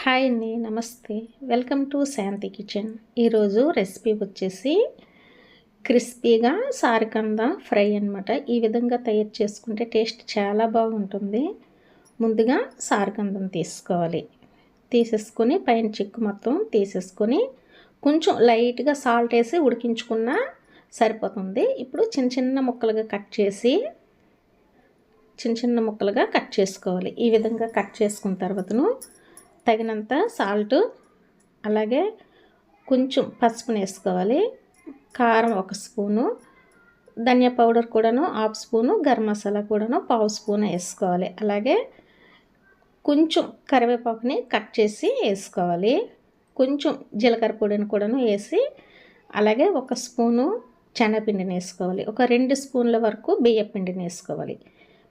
Hi అండి నమస్తే. Welcome to Shanti kitchen. ఈరోజు రెసిపీ వచ్చేసి క్రిస్పీగా సారికంద ఫ్రై అనమాట ఈ విధంగా తయారు చేసుకుంటే టేస్ట్ చాలా బాగుంటుంది. ముందుగా సారికందం తీసుకోవాలి. తీసేసుకొని పైన చిక్కు మొత్తం తీసేసుకొని కొంచెం లైట్గా సాల్ట్ వేసి ఉడికించుకున్న సరిపోతుంది. ఇప్పుడు చిన్న చిన్న ముక్కలుగా కట్ చేసి చిన్న చిన్న ముక్కలుగా కట్ చేసుకోవాలి. ఈ విధంగా కట్ చేసుకున్న తర్వాతను తగినంత సాల్ట్ అలాగే కొంచెం పసుపుని వేసుకోవాలి. కారం ఒక స్పూను ధనియా పౌడర్ కూడాను హాఫ్ స్పూను గరం మసాలా కూడాను పావు స్పూన్ వేసుకోవాలి. అలాగే కొంచెం కరివేపాకుని కట్ చేసి వేసుకోవాలి. కొంచెం జీలకర్ర పొడిని కూడాను వేసి అలాగే ఒక స్పూను శనగపిండిని వేసుకోవాలి. ఒక రెండు స్పూన్ల వరకు బియ్య పిండిని వేసుకోవాలి.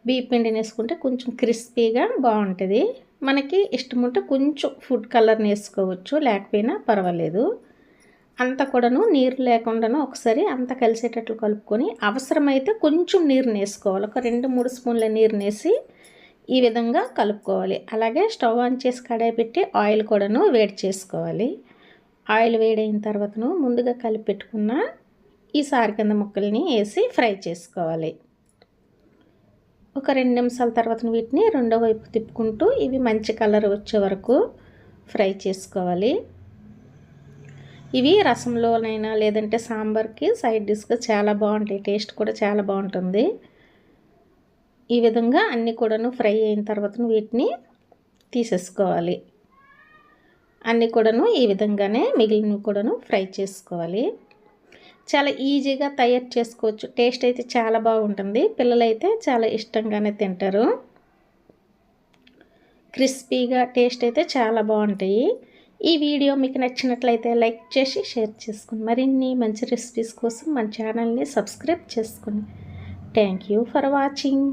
బియ్య పిండిని వేసుకుంటే కొంచెం క్రిస్పీగా బాగుంటుంది. మనకి ఇష్టం ఉంటే కొంచెం ఫుడ్ కలర్ని వేసుకోవచ్చు లేకపోయినా పర్వాలేదు. అంత కూడాను నీరు లేకుండాను ఒకసారి అంత కలిసేటట్లు కలుపుకొని అవసరమైతే కొంచెం నీరుని వేసుకోవాలి ఒక రెండు మూడు స్పూన్ల నీరుని వేసి ఈ విధంగా కలుపుకోవాలి. అలాగే స్టవ్ ఆన్ చేసి కడాయి పెట్టి ఆయిల్ కూడాను వేడి చేసుకోవాలి. ఆయిల్ వేడైన తర్వాతను ముందుగా కలిపి పెట్టుకున్న ఈ సారి కింద ముక్కల్ని వేసి ఫ్రై చేసుకోవాలి. ఒక రెండు నిమిషాల తర్వాత వీటిని రెండో వైపు తిప్పుకుంటూ ఇవి మంచి కలర్ వచ్చే వరకు ఫ్రై చేసుకోవాలి. ఇవి రసంలోనైనా లేదంటే సాంబార్కి సైడ్ డిష్గా చాలా బాగుంటాయి. టేస్ట్ కూడా చాలా బాగుంటుంది. ఈ విధంగా అన్నీ కూడాను ఫ్రై అయిన తర్వాత వీటిని తీసేసుకోవాలి. అన్నీ కూడాను ఈ విధంగానే మిగిలినవి కూడాను ఫ్రై చేసుకోవాలి. చాలా ఈజీగా తయారు చేసుకోవచ్చు. టేస్ట్ అయితే చాలా బాగుంటుంది. పిల్లలైతే చాలా ఇష్టంగానే తింటారు. క్రిస్పీగా టేస్ట్ అయితే చాలా బాగుంటాయి. ఈ వీడియో మీకు నచ్చినట్లయితే లైక్ చేసి షేర్ చేసుకుని మరిన్ని మంచి రెసిపీస్ కోసం మన ఛానల్ని సబ్స్క్రైబ్ చేసుకుని. Thank you for watching.